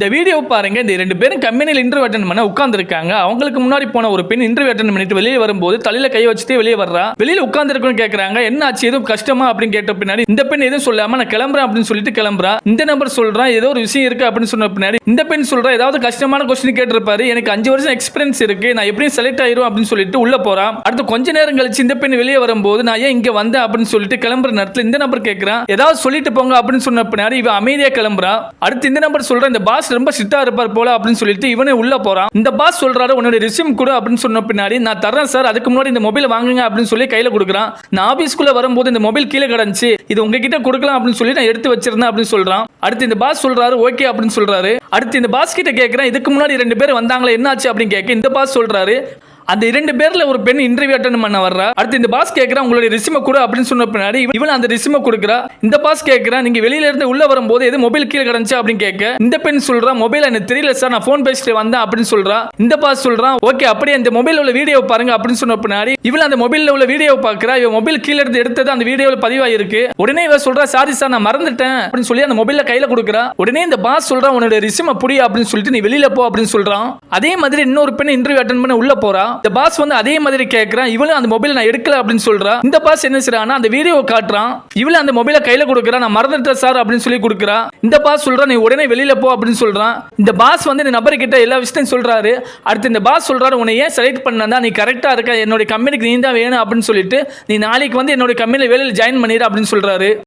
இந்த வீடியோ பாருங்க இந்த ரெண்டு பேரும் கம்பெனியில் இன்டர்வியூ அட்டன் பண்ண உட்காந்துருக்காங்க அவங்களுக்கு முன்னாடி போன ஒரு பெண் இன்டர்வியூ அட்டன் பண்ணிட்டு வெளியே வரும்போது தலையில கை வச்சுட்டு வெளியே வர்றா. வெளியில உட்காந்துருக்குன்னு கேக்குறாங்க. என்ன ஆச்சு? எதுவும் கஷ்டமா? அப்படின்னு கேட்ட பின்னாடி இந்த பெண் எதுவும் சொல்லாம நான் கிளம்புறேன் அப்படின்னு சொல்லிட்டு கிளம்புறா. இந்த நம்பர் சொல்றான் ஏதோ ஒரு விஷயம் இருக்கு அப்படின்னு சொன்ன பின்னாடி இந்த பெண் சொல்றா ஏதாவது கஷ்டமான கொஸ்டின் கேட்டிருப்பாரு. எனக்கு அஞ்சு வருஷம் எக்ஸ்பீரியன்ஸ் இருக்கு. நான் எப்படியும் செலக்ட் ஆயிரும் அப்படின்னு சொல்லிட்டு உள்ள போறான் அடுத்து கொஞ்ச நேரம் கழிச்சு இந்த பெண் வெளியே வரும்போது நான் ஏன் இங்க வந்தேன்? அப்படின்னு சொல்லிட்டு கிளம்புற நேரத்துல இந்த நம்பர் கேட்கிறான் ஏதாவது சொல்லிட்டு போங்க அப்படின்னு சொன்ன பின்னாடி இவன் அமைதியா கிளம்புறா. அடுத்து இந்த நம்பர் சொல்ற இந்த பாஸ் ரொம்ப ஸ்ட்ரிக்டா இருப்பார் போல அப்படின்னு சொல்லிட்டு இவனே உள்ள போறான். இந்த பாஸ் சொல்றாரு உன்னோட ரிசியூம் கூட அப்படின்னு சொன்ன பின்னாடி நான் தரேன் சார் அதுக்கு முன்னாடி இந்த மொபைல் வாங்குங்க அப்படின்னு சொல்லி கையில கொடுக்குறான். நான் ஆபீஸ்க்குள்ள வரும்போது இந்த மொபைல் கீழே கிடந்துச்சு. இது உங்ககிட்ட கொடுக்கலாம் அப்படின்னு சொல்லி நான் எடுத்து வச்சிருந்தேன் அப்படின்னு சொல்றான். அடுத்து இந்த பாஸ் சொல்றாரு ஓகே அப்படின்னு சொல்றாரு. அடுத்து இந்த பாஸ் கிட்ட கேட்கறேன் இதுக்கு முன்னாடி ரெண்டு பேர் வந்தாங்களே என்னாச்சு? அப்படின்னு கேட்க இந்த பாஸ் சொல்றாரு அந்த இரண்டு பேர்ல ஒரு பெண் இன்டர்வியூ அட்டன் பண்ண வர்றா. அடுத்து இந்த பாஸ் கேட்கிறா உங்களுடைய ரிசிம கூட அப்படின்னு சொன்ன பின்னாடி இவன் அந்த ரிசிம கொடுக்குறா. இந்த பாஸ் கேட்கிறா நீங்க வெளியில இருந்து உள்ள வரும்போது எது மொபைல் கீழே கிடந்துச்சு அப்படின்னு கேட்க இந்த பெண் சொல்றா மொபைல் எனக்கு தெரியல சார் நான் ஃபோன் பேசிட்டு வந்தேன் அப்படின்னு சொல்றா. இந்த பாஸ் சொல்றான் ஓகே அப்படியே அந்த மொபைல் உள்ள வீடியோ பாருங்க அப்படின்னு சொன்ன பின்னாடி இவள் அந்த மொபைல்ல உள்ள வீடியோ பாக்குறா. இவன் மொபைல் கீழே இருந்து எடுத்தது அந்த வீடியோவில் பதிவாயிருக்கு. உடனே இவ சொல்றா சாரி சார் நான் மறந்துட்டேன் அப்படின்னு சொல்லி அந்த மொபைல கையில கொடுக்குறா. உடனே இந்த பாஸ் சொல்றான் உன்னோட ரிசிம புடி அப்படின்னு சொல்லிட்டு நீ வெளியில போ அப்படின்னு சொல்றான். அதே மாதிரி இன்னொரு பெண் இன்டர்வியூ அட்டன் பண்ண உள்ள போறா. இந்த பாஸ் வந்து அதே மாதிரி கேட்கறான் இவளும் அந்த மொபைல் நான் எடுக்கல அப்படின்னு சொல்றா. இந்த பாஸ் என்ன செய்யறான் அந்த வீடியோ காட்டுறான். இவளும் அந்த மொபைலை கையில கொடுக்குறா நான் மறந்துட்டேன் சார் அப்படின்னு சொல்லி கொடுக்குறா. இந்த பாஸ் சொல்றான் நீ உடனே வெளியில போ அப்படின்னு சொல்றான். இந்த பாஸ் வந்து இந்த நபர் கிட்ட எல்லா விஷயத்தையும் சொல்றாரு. அடுத்து இந்த பாஸ் சொல்றாரு உன்னை ஏன் செலக்ட் பண்ணா நீ கரெக்டா இருக்க. என்னோட கம்பெனிக்கு நீ தான் வேணும் அப்படின்னு சொல்லிட்டு நீ நாளைக்கு வந்து என்னோட கம்பெனியில் வேலையில் ஜாயின் பண்ணிடு அப்படின்னு சொல்றாரு.